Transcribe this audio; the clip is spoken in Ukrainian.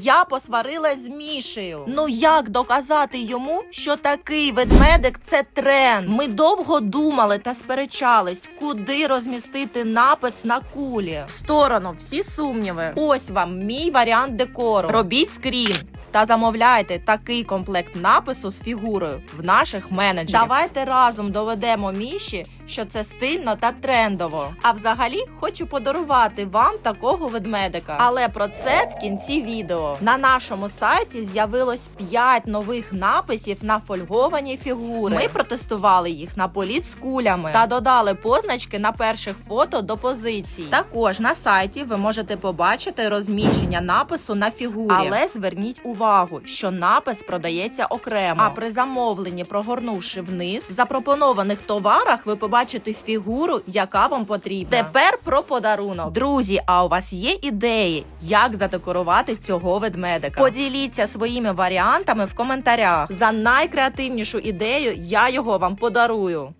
Я посварилась з Мішею. Ну як доказати йому, що такий ведмедик це тренд? Ми довго думали та сперечались, куди розмістити напис на кулі. В сторону всі сумніви. Ось вам мій варіант декору. Робіть скрін. Та замовляйте такий комплект напису з фігурою в наших менеджерів. Давайте разом доведемо Міші, що це стильно та трендово. А взагалі хочу подарувати вам такого ведмедика. Але про це в кінці відео. На нашому сайті з'явилось 5 нових написів на фольговані фігури. Ми протестували їх на політ з кулями та додали позначки на перших фото до позицій. Також на сайті ви можете побачити розміщення напису на фігурі. Але зверніть увагу, що напис продається окремо. А при замовленні, прогорнувши вниз, в запропонованих товарах ви побачите фігуру, яка вам потрібна. Тепер про подарунок. Друзі, а у вас є ідеї, як задекорувати цього ведмедика? Поділіться своїми варіантами в коментарях. За найкреативнішу ідею я його вам подарую.